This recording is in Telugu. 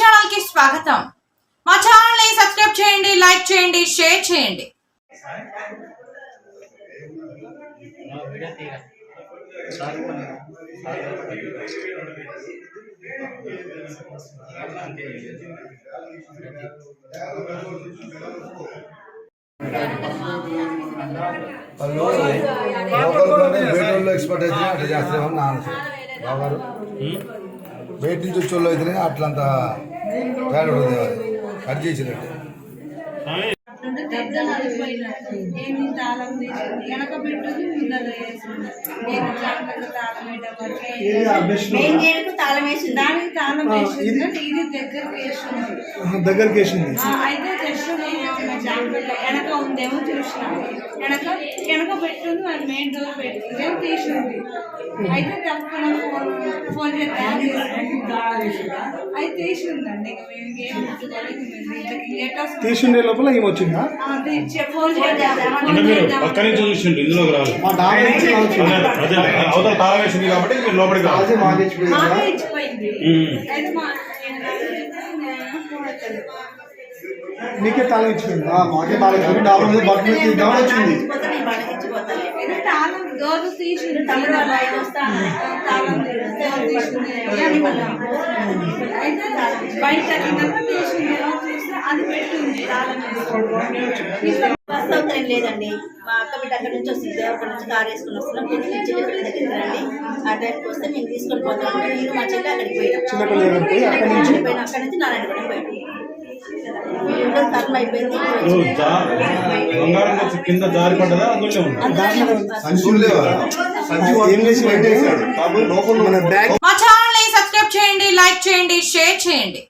స్వాగతం. మా ఛానల్ని సబ్స్క్రైబ్ చేయండి లైక్ చేయండి షేర్ చేయండి. ఎక్స్పర్ట్ అయితే అట్లా చేస్తామని నా బాగారు బయట నుంచి వచ్చే వాళ్ళు అయితేనే అట్లంత తేడా కట్ చేసినట్టు. ఏమి తాళం వెనక పెట్టుది ముందర వేసింది నేను జాగ్రత్త తాళం వేయడం తాళం వేసింది. దానికి తాళం వేసింది. ఇది దగ్గరికి వేసింది. అయితే తెచ్చుకుని జాగ్రత్త. వెనక ఉందేమో చూసిన. వెనక వెనక పెట్టుంది అది మెయిన్ డోర్ పెట్టింది. ఏమో తీసింది? అయితే తప్పకుండా ఫోన్ ఫోన్ చేస్తే తీసుండే లోపల ఏమి వచ్చిందా? అది చె- ఫోన్ చేద్దాం. అంటే మీరు పక్క నుంచి చూసిండు ఇందులోకి రాదు మా డాబా నుంచి కావచ్చు. అదే అదే అవతల తాళం వేసింది కాబట్టి మీరు లోపలికి రాదు. నీకే తాళం ఇచ్చిపోయింది? మాకే తాళం బట్టలు వచ్చింది. తమ్ముడు వాళ్ళు బయట అది పెట్టుంది లేదండి. మా అక్క బిడ్డ అక్కడ నుంచి వస్తుంది. అక్కడ నుంచి కార్ వేసుకుని వస్తున్నాం. పిల్లలు చిన్న పిల్లల దగ్గరికి రండి ఆ టైంకి వస్తే మేము తీసుకొని పోతాం. నేను మా చెల్లి అక్కడికి పోయినాం. అక్కడి నుంచి? నుంచి నారాయణగూడెం పోయినాం టర్న్ అయిపోయింది. బంగారం వచ్చి కింద జారి పడ్డదా? అందులో ఉందా? సంచులు లేవా? ఏం చేసి మన బ్యాగ్ మా ఛానల్ని సబ్స్క్రైబ్ చేయండి లైక్ చేయండి షేర్ చేయండి.